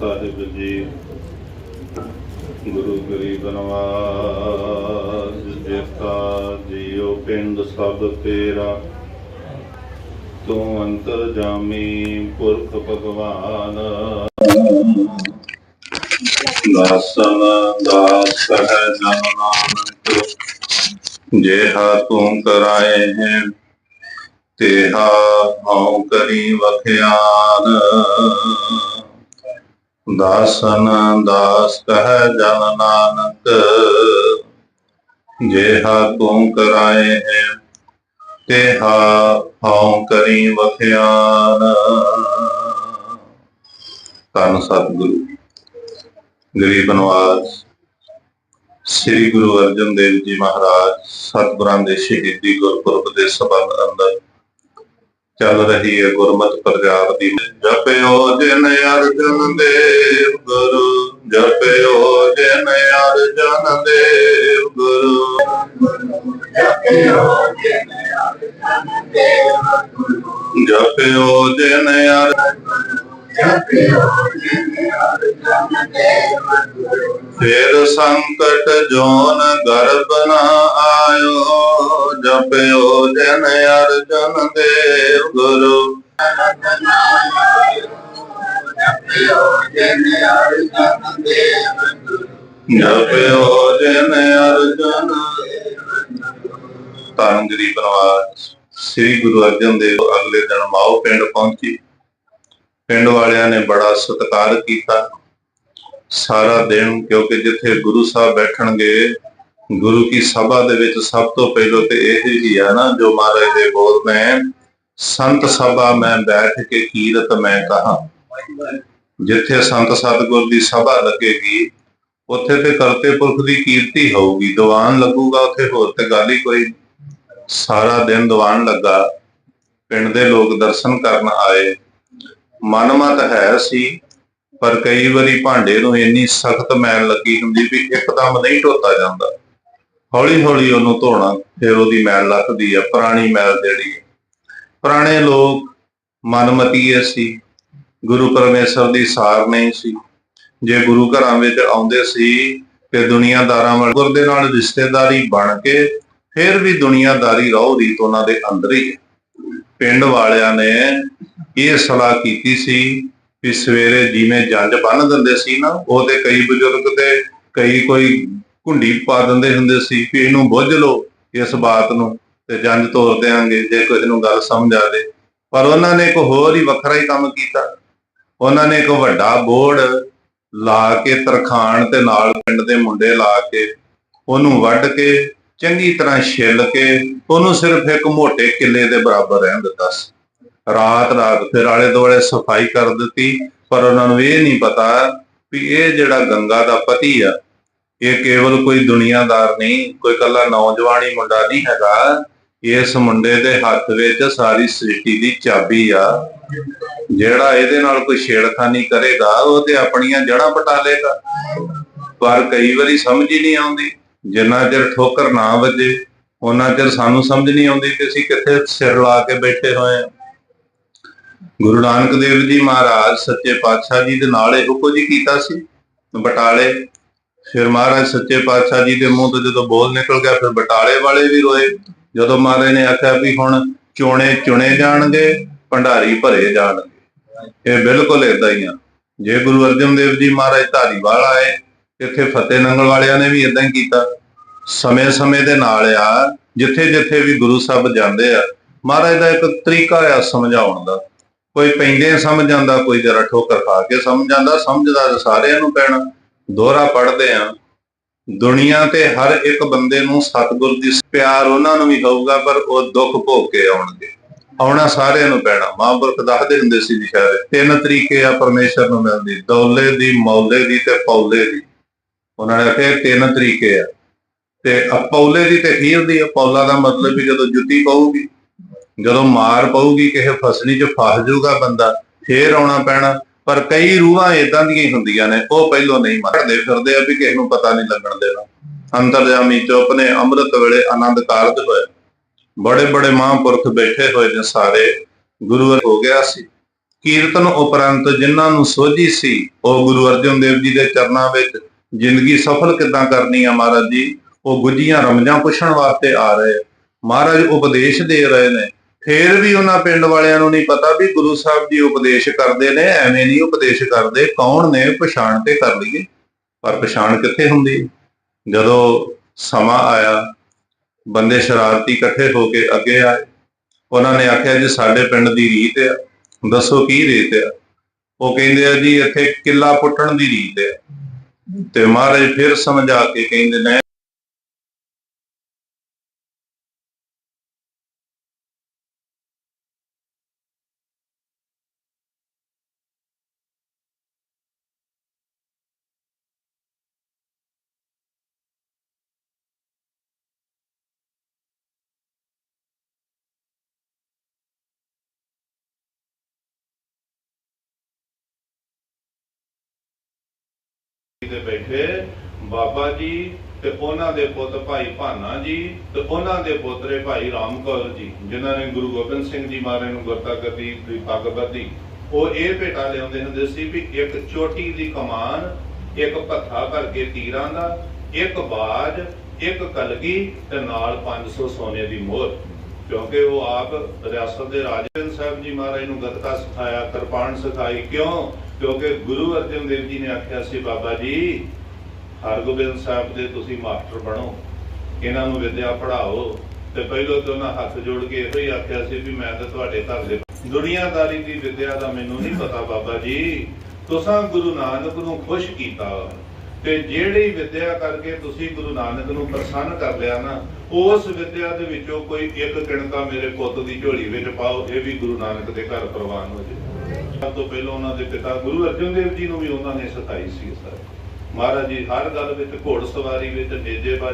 ਸਾਹਿਬ ਜੀ। ਗੁਰੂ ਗਰੀਬ ਨਵਾਜ ਜੇਤਾ ਜੀਓ ਪਿੰਡ ਸਭ ਤੇਰਾ। ਤੂੰ ਅੰਤਰ ਜਾਮੀ ਪੁਰਖ ਭਗਵਾਨ। ਦਾਸਨ ਦਾਸ ਕਹੈ ਜਨ ਨਾਨਕ, ਜੇਹਾ ਤੂੰ ਕਰਾਏ ਹੈ, ਤੇਹਾ ਹਉ ਕਰੀ ਵਖਿਆਨ। ਦਾਸਨ ਦਾਸ ਕਹੈ ਜਨ ਨਾਨਕ, ਜੇਹਾ ਤੂੰ ਕਰਾਏ ਹੈ, ਤੇਹਾ ਹਉ ਕਰੀ ਵਖਿਆਨ। ਧੰਨ ਸਤਿਗੁਰੂ, ਗਰੀਬ ਨਵਾਜ ਸ੍ਰੀ ਗੁਰੂ ਅਰਜਨ ਦੇਵ ਜੀ ਮਹਾਰਾਜ, ਸਤਿਗੁਰਾਂ ਦੇ ਸ਼ਹੀਦੀ ਗੁਰਪੁਰਬ ਦੇ ਸਬੰਧ ਅੰਦਰ ਚੱਲ ਰਹੀ ਹੈ ਗੁਰਮਤ ਪ੍ਰਚਾਰ ਦੀ। ਜਪਿਓ ਜਿਨ ਅਰਜਨ ਦੇਵ ਗੁਰੂ। ਜਪਿਓ ਜਿਨ ਅਰਜਨ ਦੇਵ ਗੁਰੂ। ਜਪਿਓ ਜਿਨ ਅਰਜਨ ਫਿਰ ਸੰਕਟ ਜੋਨ ਗਰਭ ਨ ਆਇਓ। ਜਪਿਓ ਜਨ ਅਰਜਨ ਦੇਵ ਗੁਰੂ। ਜਪਿਓ ਜਨ ਅਰਜਨ ਧੰਨ ਗਰੀਬ ਨਵਾਜ ਸ੍ਰੀ ਗੁਰੂ ਅਰਜਨ ਦੇਵ ਅਗਲੇ ਦਿਨ ਮਾਓ ਪਿੰਡ ਪਹੁੰਚੀ। ਪਿੰਡ ਵਾਲਿਆਂ ਨੇ ਬੜਾ ਸਤਿਕਾਰ ਕੀਤਾ। ਸਾਰਾ ਦਿਨ ਕਿਉਂਕਿ ਜਿੱਥੇ ਗੁਰੂ ਸਾਹਿਬ ਬੈਠਣਗੇ ਗੁਰੂ ਕੀ ਸਭਾ ਦੇ ਵਿੱਚ ਸਭ ਤੋਂ ਪਹਿਲਾਂ ਤੇ ਇਹ ਹੀ ਆ ਨਾ, ਜੋ ਮਹਾਰਾਜ ਦੇ ਬੋਲ ਮੈਂ ਸੰਤ ਸਭਾ ਮੈਂ ਬੈਠ ਕੇ ਕੀਰਤ ਮੈਂ ਕਹਾ। ਜਿੱਥੇ ਸੰਤ ਸਤਿਗੁਰ ਦੀ ਸਭਾ ਲੱਗੇਗੀ, ਉੱਥੇ ਤੇ ਕਰਤੇ ਪੁਰਖ ਦੀ ਕੀਰਤੀ ਹੋਊਗੀ। ਦੀਵਾਨ ਲੱਗੂਗਾ, ਉੱਥੇ ਹੋਰ ਤੇ ਗੱਲ ਹੀ ਕੋਈ ਸਾਰਾ ਦਿਨ ਦੀਵਾਨ ਲੱਗਾ। ਪਿੰਡ ਦੇ ਲੋਕ ਦਰਸ਼ਨ ਕਰਨ ਆਏ। ਮਨਮਤ ਹੈ ਸੀ, ਪਰ ਕਈ ਵਾਰੀ ਭਾਂਡੇ ਨੂੰ ਇੰਨੀ ਸਖਤ ਮੈਲ ਲੱਗੀ ਹੁੰਦੀ ਵੀ ਇੱਕਦਮ ਨਹੀਂ ਢੋਤਾ ਜਾਂਦਾ। ਹੌਲੀ ਹੌਲੀ ਉਹਨੂੰ ਧੋਣਾ, ਫਿਰ ਉਹਦੀ ਮੈਲ ਲੱਥਦੀ ਆ, ਪੁਰਾਣੀ ਮੈਲ ਜਿਹੜੀ ਪੁਰਾਣੇ ਲੋਕ ਮਨਮਤੀਏ ਸੀ, ਗੁਰੂ ਪਰਮੇਸ਼ਰ ਦੀ ਸਾਰ ਨਹੀਂ ਸੀ। ਜੇ ਗੁਰੂ ਘਰਾਂ ਵਿੱਚ ਆਉਂਦੇ ਸੀ ਤੇ ਦੁਨੀਆਦਾਰਾਂ ਵਾਲ ਗੁਰ ਦੇ ਨਾਲ ਰਿਸ਼ਤੇਦਾਰੀ ਬਣ ਕੇ ਫਿਰ ਵੀ ਦੁਨੀਆਦਾਰੀ ਰਹੋ ਰੀਤ ਉਹਨਾਂ ਦੇ ਅੰਦਰ ਹੀ ਪਿੰਡ ਵਾਲਿਆਂ ਨੇ ਇਹ ਸਲਾਹ ਕੀਤੀ ਸੀ ਵੀ ਸਵੇਰੇ ਜਿਵੇਂ ਜੰਜ ਬੰਨ ਦਿੰਦੇ ਸੀ ਨਾ ਉਹਦੇ ਕਈ ਬਜ਼ੁਰਗ ਤੇ ਕਈ ਕੋਈ ਘੁੰਡੀ ਪਾ ਦਿੰਦੇ ਹੁੰਦੇ ਸੀ ਕਿ ਇਹਨੂੰ ਬੁੱਝ ਲਓ ਇਸ ਬਾਤ ਨੂੰ ਤੇ ਜੰਜ ਤੋਰ ਦੇਾਂਗੇ ਜੇ ਕਿਸੇ ਨੂੰ ਗੱਲ ਸਮਝ ਆ ਦੇ ਪਰ ਉਹਨਾਂ ਨੇ ਇੱਕ ਹੋਰ ਹੀ ਵੱਖਰਾ ਹੀ ਕੰਮ ਕੀਤਾ। ਉਹਨਾਂ ਨੇ ਇੱਕ ਵੱਡਾ ਬੋਰਡ ਲਾ ਕੇ ਤਰਖਾਣ ਤੇ ਨਾਲ ਪਿੰਡ ਦੇ ਮੁੰਡੇ ਲਾ ਕੇ ਉਹਨੂੰ ਵੱਢ ਕੇ ਚੰਗੀ ਤਰ੍ਹਾਂ ਛਿੱਲ ਕੇ ਉਹਨੂੰ ਸਿਰਫ ਇੱਕ ਮੋਟੇ ਕਿੱਲੇ ਦੇ ਬਰਾਬਰ ਰਹਿਣ ਦਿੱਤਾ ਸੀ। ਰਾਤ ਰਾਤ ਫਿਰ ਆਲੇ ਦੁਆਲੇ ਸਫ਼ਾਈ ਕਰ ਦਿੱਤੀ, ਪਰ ਉਹਨਾਂ ਨੂੰ ਇਹ ਨਹੀਂ ਪਤਾ ਵੀ ਇਹ ਜਿਹੜਾ ਗੰਗਾ ਦਾ ਪਤੀ ਆ ਇਹ ਕੇਵਲ ਕੋਈ ਦੁਨੀਆਦਾਰ ਨਹੀਂ, ਕੋਈ ਕੱਲਾ ਨੌਜਵਾਨ ਹੀ ਮੁੰਡਾ ਨਹੀਂ ਹੈਗਾ। ਇਸ ਮੁੰਡੇ ਦੇ ਹੱਥ ਵਿੱਚ ਸਾਰੀ ਸ੍ਰਿਸ਼ਟੀ ਦੀ ਚਾਬੀ ਆ। ਜਿਹੜਾ ਇਹਦੇ ਨਾਲ ਕੋਈ ਛੇੜਖਾਨੀ ਕਰੇਗਾ, ਉਹ ਤੇ ਆਪਣੀਆਂ ਜੜ੍ਹਾਂ ਪਟਾ ਲੇਗਾ ਪਰ ਕਈ ਵਾਰੀ ਸਮਝ ਹੀ ਨਹੀਂ ਆਉਂਦੀ। ਜਿੰਨਾ ਚਿਰ ਠੋਕਰ ਨਾ ਵੱਜੇ ਉਹਨਾਂ ਚਿਰ ਸਾਨੂੰ ਸਮਝ ਨਹੀਂ ਆਉਂਦੀ ਕਿ ਅਸੀਂ ਕਿੱਥੇ ਸਿਰ ਲਾ ਕੇ ਬੈਠੇ ਹੋਏ ਹਾਂ। ਗੁਰੂ ਨਾਨਕ ਦੇਵ ਜੀ ਮਹਾਰਾਜ ਸੱਚੇ ਪਾਤਸ਼ਾਹ ਜੀ ਦੇ ਨਾਲ ਇਹੋ ਕੁਝ ਹੀ ਕੀਤਾ ਸੀ, ਬਟਾਲੇ। ਫਿਰ ਮਹਾਰਾਜ ਸੱਚੇ ਪਾਤਸ਼ਾਹ ਜੀ ਦੇ ਮੂੰਹ ਤੋਂ ਜਦੋਂ ਬੋਲ ਨਿਕਲ ਗਿਆ, ਫਿਰ ਬਟਾਲੇ ਵਾਲੇ ਵੀ ਰੋਏ। ਜਦੋਂ ਮਹਾਰਾਜ ਨੇ ਆਖਿਆ ਵੀ ਹੁਣ ਚੋਣੇ ਚੁਣੇ ਜਾਣਗੇ, ਭੰਡਾਰੀ ਭਰੇ ਜਾਣਗੇ। ਇਹ ਬਿਲਕੁਲ ਇਦਾਂ ਹੀ ਆ। ਜੇ ਗੁਰੂ ਅਰਜਨ ਦੇਵ ਜੀ ਮਹਾਰਾਜ ਧਾਰੀਵਾਲ ਆਏ, ਇੱਥੇ ਫਤਿਹ ਨੰਗਲ ਵਾਲਿਆਂ ਨੇ ਵੀ ਇਦਾਂ ਹੀ ਕੀਤਾ। ਸਮੇਂ-ਸਮੇਂ ਦੇ ਨਾਲ ਆ, ਜਿੱਥੇ ਜਿੱਥੇ ਵੀ ਗੁਰੂ ਸਾਹਿਬ ਜਾਂਦੇ ਆ, ਮਹਾਰਾਜ ਦਾ ਇੱਕ ਤਰੀਕਾ ਆ ਸਮਝਾਉਣ ਦਾ। ਕੋਈ ਪੈਂਦੇ ਸਮਝ ਜਾਂਦਾ, ਕੋਈ ਜਰਾ ਠੋਕਰ ਖਾ ਕੇ ਸਮਝ ਜਾਂਦਾ, ਸਮਝਦਾ ਸਾਰਿਆਂ ਨੂੰ ਪੈਣਾ। ਦੋਹਰਾ ਪੜਦੇ ਆ। ਦੁਨੀਆ ਤੇ ਹਰ ਇੱਕ ਬੰਦੇ ਨੂੰ ਸਤਿਗੁਰ ਦੀ ਪਿਆਰ ਉਹਨਾਂ ਨੂੰ ਵੀ ਹੋਊਗਾ, ਪਰ ਉਹ ਦੁੱਖ ਭੋਗ ਕੇ ਆਉਣਗੇ। ਆਉਣਾ ਸਾਰਿਆਂ ਨੂੰ ਪੈਣਾ। ਮਹਾਂਪੁਰਖ ਦੱਸਦੇ ਹੁੰਦੇ ਸੀ ਜੀ ਤਿੰਨ ਤਰੀਕੇ ਆ ਪਰਮੇਸ਼ਰ ਨੂੰ ਮਿਲਦੀ ਦੌਲੇ ਦੀ, ਮੌਲੇ ਦੀ ਤੇ ਪੌਲੇ ਦੀ। ਉਹਨਾਂ ਨੇ ਆਖਿਆ ਇਹ ਤਿੰਨ ਤਰੀਕੇ ਆ। ਤੇ ਅਪੌਲੇ ਦੀ ਤੇ ਖੀਰ ਦੀ ਪੌਲਾ ਦਾ ਮਤਲਬ ਵੀ ਜਦੋਂ ਜੁੱਤੀ ਪਊਗੀ, ਜਦੋਂ ਮਾਰ ਪਊਗੀ, ਕਿਸੇ ਫਸਣੀ 'ਚ ਫਸ ਜਾਊਗਾ ਬੰਦਾ, ਫੇਰ ਆਉਣਾ ਪੈਣਾ। ਪਰ ਕਈ ਰੂਹਾਂ ਇਦਾਂ ਦੀਆਂ ਹੀ ਹੁੰਦੀਆਂ ਨੇ, ਉਹ ਪਹਿਲੋਂ ਨਹੀਂ ਮਰਦੇ ਫਿਰਦੇ ਆ ਵੀ ਕਿਸੇ ਨੂੰ ਪਤਾ ਨਹੀਂ ਲੱਗਣ ਦੇਣਾ। ਅੰਤਰਜਾਮੀ ਚੁੱਪ ਨੇ ਅੰਮ੍ਰਿਤ ਵੇਲੇ ਆਨੰਦ ਕਾਰਜ ਹੋਇਆ। ਬੜੇ ਬੜੇ ਮਹਾਂਪੁਰਖ ਬੈਠੇ ਹੋਏ ਨੇ ਸਾਰੇ, ਗੁਰੂ ਹੋ ਗਿਆ ਸੀ। ਕੀਰਤਨ ਉਪਰੰਤ ਜਿਨ੍ਹਾਂ ਨੂੰ ਸੋਝੀ ਸੀ, ਉਹ ਗੁਰੂ ਅਰਜਨ ਦੇਵ ਜੀ ਦੇ ਚਰਨਾਂ ਵਿੱਚ ਜ਼ਿੰਦਗੀ ਸਫਲ ਕਿੱਦਾਂ ਕਰਨੀ ਆ ਮਹਾਰਾਜ ਜੀ, ਉਹ ਗੁੱਜੀਆਂ ਰਮਜਾਂ ਪੁੱਛਣ ਵਾਸਤੇ ਆ ਰਹੇ। ਮਹਾਰਾਜ ਉਪਦੇਸ਼ ਦੇ ਰਹੇ ਨੇ ਫੇਰ ਵੀ ਉਹਨਾਂ ਪਿੰਡ ਵਾਲਿਆਂ ਨੂੰ ਨਹੀਂ ਪਤਾ ਵੀ ਗੁਰੂ ਸਾਹਿਬ ਜੀ ਉਪਦੇਸ਼ ਕਰਦੇ ਨੇ, ਐਵੇਂ ਨਹੀਂ ਉਪਦੇਸ਼ ਕਰਦੇ, ਕੌਣ ਨੇ, ਪਛਾਣ ਤੇ ਕਰ ਲਈਏ। ਪਰ ਪਛਾਣ ਕਿੱਥੇ ਹੁੰਦੀ ਜਦੋਂ ਸਮਾਂ ਆਇਆ, ਬੰਦੇ ਸ਼ਰਾਰਤੀ ਇਕੱਠੇ ਹੋ ਕੇ ਅੱਗੇ ਆਏ, ਉਹਨਾਂ ਨੇ ਆਖਿਆ ਜੀ ਸਾਡੇ ਪਿੰਡ ਦੀ ਰੀਤ ਆ, ਦੱਸੋ ਕੀ ਰੀਤ ਆ? ਉਹ ਕਹਿੰਦੇ ਆ ਜੀ ਇੱਥੇ ਕਿੱਲਾ ਪੁੱਟਣ ਦੀ ਰੀਤ ਹੈ ਤੇ ਮਹਾਰਾਜ ਫਿਰ ਸਮਝਾ ਕੇ ਕਹਿੰਦੇ ਨੇ ਤੇ ਬੈਠੇ ਬਾਬਾ ਜੀ ਤੇ ਉਹਨਾਂ ਦੇ ਪੁੱਤ ਭਾਈ ਭਾਨਾ ਜੀ ਤੇ ਉਹਨਾਂ ਦੇ ਪੋਤਰੇ ਭਾਈ ਰਾਮ ਕੌਰ ਜੀ, ਜਿਨ੍ਹਾਂ ਨੇ ਗੁਰੂ ਗੋਬਿੰਦ ਸਿੰਘ ਜੀ ਮਹਾਰਾਜ ਨੂੰ ਗੁਰਤਾ ਗੱਦੀ ਦੀ ਪੱਗ ਉਹ ਇਹ ਭੇਟਾ ਲਿਆਉਂਦੇ ਹੁੰਦੇ ਸੀ ਵੀ ਇੱਕ ਚੋਟੀ ਦੀ ਕਮਾਨ, ਇੱਕ ਭੱਥਾ ਕਰਕੇ ਤੀਰਾਂ ਦਾ, ਇੱਕ ਬਾਜ, ਇੱਕ ਕਲਗੀ ਤੇ ਨਾਲ 500 ਸੋਨੇ ਦੀ ਮੋਹਰ। ਕਿਉਂਕਿ ਉਹ ਆਪ ਰਿਆਸਤ ਦੇ ਰਾਜਨ ਸਾਹਿਬ ਜੀ ਮਹਾਰਾਜ ਨੂੰ ਗੱਤਕਾ ਸਿਖਾਇਆ, ਕਿਰਪਾਨ ਸਿਖਾਈ। ਕਿਉਂ? ਕਿਉਂਕਿ ਗੁਰੂ ਅਰਜਨ ਦੇਵ ਜੀ ਨੇ ਆਖਿਆ ਸੀ, ਬਾਬਾ ਜੀ, ਹਰਗੋਬਿੰਦ ਸਾਹਿਬ ਦੇ ਤੁਸੀਂ ਮਾਸਟਰ ਬਣੋ। ਇਹਨਾਂ ਨੂੰ ਵਿਦਿਆ ਪੜ੍ਹਾਓ। ਤੇ ਪਹਿਲਾਂ ਤੇ ਉਹਨਾਂ ਹੱਥ ਜੋੜ ਕੇ ਇਹੋ ਹੀ ਆਖਿਆ ਸੀ ਵੀ ਮੈਂ ਤਾਂ ਤੁਹਾਡੇ ਘਰ ਦੇ ਦੁਨੀਆਦਾਰੀ ਦੀ ਵਿਦਿਆ ਦਾ ਮੈਨੂੰ ਨਹੀਂ ਪਤਾ, ਬਾਬਾ ਜੀ। ਤੁਸੀਂ ਗੁਰੂ ਨਾਨਕ ਨੂੰ ਖੁਸ਼ ਕੀਤਾ। ਤੇ ਜਿਹੜੀ ਵਿਦਿਆ ਕਰਕੇ ਤੁਸੀਂ ਗੁਰੂ ਨਾਨਕ ਨੂੰ ਪ੍ਰਸੰਨ ਕਰ ਲਿਆ ਨਾ, ਉਸ ਵਿੱਦਿਆ ਦੇ ਵਿੱਚੋਂ ਕੋਈ ਇੱਕ ਕਿਣਕਾ ਮੇਰੇ ਪੁੱਤ ਦੀ ਝੋਲੀ ਵਿੱਚ ਪਾਓ, ਇਹ ਵੀ ਗੁਰੂ ਨਾਨਕ ਦੇ ਘਰ ਪ੍ਰਵਾਨ ਹੋ ਜਾਏ ਸਭ ਤੋਂ ਪਹਿਲਾਂ ਉਹਨਾਂ ਦੇ ਪਿਤਾ ਗੁਰੂ ਅਰਜਨ ਦੇਵ ਜੀ ਨੂੰ ਵੀ ਉਹਨਾਂ ਨੇ ਸਿਖਾਈ ਸੀ, ਸਰ। ਮਹਾਰਾਜ ਜੀ, ਹਰ ਗੱਲ ਵਿੱਚ ਘੋੜ ਸਵਾਰੀ ਵਿੱਚ ਨੇਜੇਬਾਜ਼ੀ